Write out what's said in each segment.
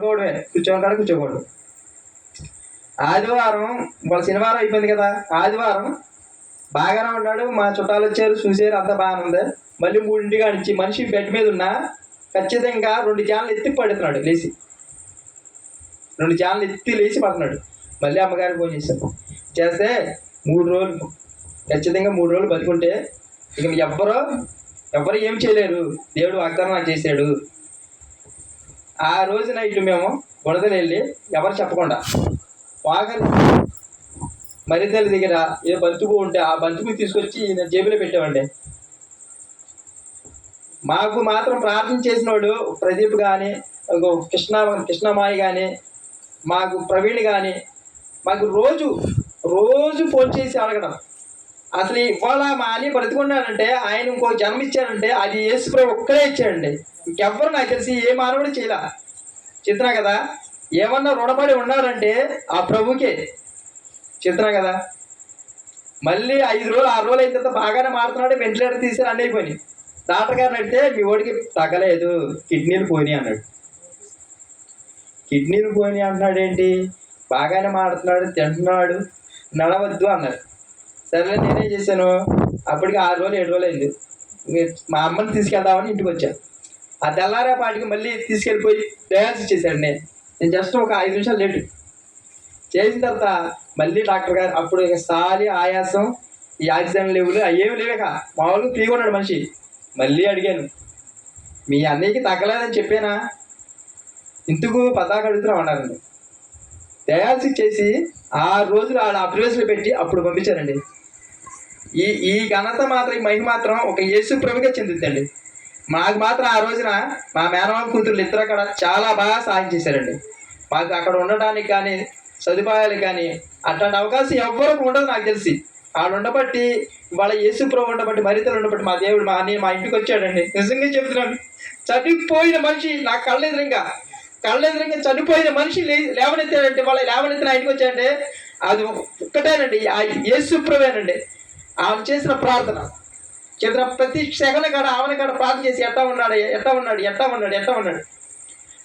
కూర్చోవడమే కూర్చోవడం కూర్చోకూడదు. ఆదివారం వాళ్ళ శనివారం అయిపోయింది కదా. ఆదివారం బాగానే ఉన్నాడు. మా చుట్టాలు వచ్చారు చూసారు అంతా బాగానే ఉంది. మళ్ళీ మూడింటికి అడిచి మనిషి బెడ్ మీద ఉన్నా ఖచ్చితంగా రెండు జాన్లు ఎత్తి పడుతున్నాడు లేచి. రెండు జాన్లు ఎత్తి లేచి పడుతున్నాడు. మళ్ళీ అమ్మగారికి ఫోన్ చేశాను. చేస్తే మూడు రోజులు. ఖచ్చితంగా మూడు రోజులు బతికుంటే ఇక ఎవ్వరో ఎవ్వరు ఏం చేయలేరు. దేవుడు వాగ్దానం నాకు చేశాడు. ఆ రోజు నైట్ మేము బుడదలు వెళ్ళి ఎవరు చెప్పకుండా వాగని మరిదల దగ్గర ఏ బంతుకు ఉంటే ఆ బంతుకు తీసుకొచ్చి జేబులో పెట్టామండి మాకు మాత్రం ప్రార్థన చేసినోడు ప్రదీప్ కానీ కృష్ణ కృష్ణమాయి కానీ మాకు ప్రవీణ్ కానీ మాకు రోజు రోజు ఫోన్ చేసి అడగడం. అసలు ఇవాళ మా అని బ్రతికున్నాడంటే ఆయన ఇంకో జన్మ ఇచ్చాడంటే అది యేసుప్రభు ఒక్కడే ఇచ్చాడండి. ఇంకెవ్వరు నాకు తెలిసి ఏ మానవుడు చేయలే. చిత్ర కదా? ఏమన్నా రుణపడి ఉన్నారంటే ఆ ప్రభుకే. చిత్ర కదా? మళ్ళీ ఐదు రోజులు ఆరు రోజులు అయిన తర్వాత బాగానే మారుతున్నాడు వెంటిలేటర్ తీసారు అన్నీ అయిపోయినాయి. డాక్టర్ గారిని అడిగితే మీ ఓడికి తగ్గలేదు కిడ్నీలు పోయినాయి అన్నాడు. కిడ్నీలు పోయినాయి అంటున్నాడు ఏంటి? బాగానే మాడుతున్నాడు తింటున్నాడు నడవద్దు అన్నారు. సరే నేనేం చేశాను? అప్పటికి ఆరు రోజులు ఏడు రోజులు అయింది. మా అమ్మని తీసుకెళ్దామని ఇంటికి వచ్చాను ఆ తెల్లారే పాటికి మళ్ళీ తీసుకెళ్ళిపోయి డయాలసిస్ చేశాను నేను. నేను జస్ట్ ఒక ఐదు నిమిషాలు లేటు. చేసిన తర్వాత మళ్ళీ డాక్టర్ గారు అప్పుడు ఇక సాలి ఆయాసం ఈ ఆక్సిజన్ లెవెల్ అయ్యేవి లేవేక మామూలుగా ఫ్రీగా ఉన్నాడు మనిషి. మళ్ళీ అడిగాను. మీ అన్నయ్యకి తగ్గలేదని చెప్పానా? ఇందుకు పతాక అడుగుతున్నాం అన్నారండి డయాలసిస్ చేసి ఆ రోజులు ఆడ అప్రివేస్లో పెట్టి అప్పుడు పంపించారండి ఈ ఈ ఘనత మాత్రం ఈ మహిమ మాత్రం ఒక యేసు ప్రభుగా చెందుతుందండి మాకు మాత్రం ఆ రోజున మా మేనమామ కూతురు ఇద్దరు అక్కడ చాలా బాగా సహాయం చేశారండి. మాకు అక్కడ ఉండడానికి కానీ సదుపాయాలు కానీ అట్లాంటి అవకాశం ఎవ్వరికి ఉండదు నాకు తెలిసి. వాళ్ళు ఉండబట్టి వాళ్ళ యేసు ప్రభు ఉండబట్టి మరితలు ఉండబట్టి మా దేవుడు మా అన్నయ్య మా ఇంటికి వచ్చాడండి. నిజంగా చెప్తున్నాను. చనిపోయిన మనిషి నా కళ్ళెదురుగా కళ్ళెదురుగా చనిపోయిన మనిషి లే లేవనెత్తాడంటే వాళ్ళ లేవనెత్తిన ఇంటికి వచ్చాడంటే అది ఒక్కటేనండి. ఆ యేసు ఆమె చేసిన ప్రార్థన. చిత్ర ప్రతి సెకండ్ కాడ ఆమెను కాడ ప్రార్థన చేసి ఎట్టా ఉన్నాడు ఎట్టా ఉన్నాడు ఎట్టా ఉన్నాడు ఎట్టా ఉన్నాడు.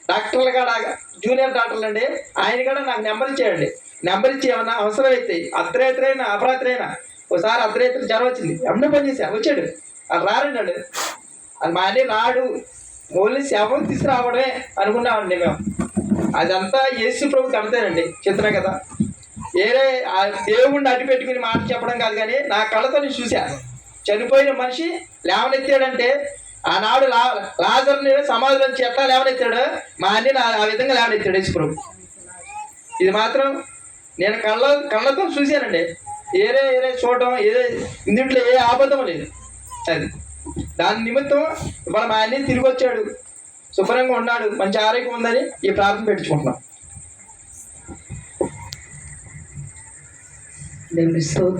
డాక్టర్లు కాడ జూనియర్ డాక్టర్లు అండి ఆయన కూడా నాకు నెంబర్ ఇచ్చేయండి నెంబర్ ఇచ్చి ఏమన్నా అవసరం అర్ధరాత్రైనా అపరాత్రైనా ఒకసారి అర్ధరాత్రి జ్వరం వచ్చింది. ఎమ్మె పని వచ్చాడు. అది రారండి అది మా అన్నీ రాడు. ఓన్లీ శవం తీసుకురావడమే అనుకున్నామండి మేము. అదంతా ఏసు ప్రభుకి అంతేనండి. చిత్రం కదా. ఏరే ఆ దేవుణ్ణి అడ్డుపెట్టుకుని మాట చెప్పడం కాదు కానీ నా కళ్ళతో నేను చూసా చనిపోయిన మనిషి లేవనెత్తాడంటే ఆనాడు లా లాజర్ని సమాధిలో ఎట్లా లేవనెత్తాడు మా అన్ని నా ఆ విధంగా లేవనెత్తాడు యేసు ఇది మాత్రం నేను కళ్ళ కళ్ళతో చూశానండి. ఏరే ఏరే చూడటం ఏదే ఇందుట్లో ఏ ఆబద్ధం లేదు. అది. దాని నిమిత్తం ఇవాళ మా అన్ని తిరిగి వచ్చాడు శుభ్రంగా ఉన్నాడు. మంచి ఆరోగ్యం ఉందని ఈ ప్రార్థన పెట్టుకుంటున్నాం. దేవుని స్తోత్రం.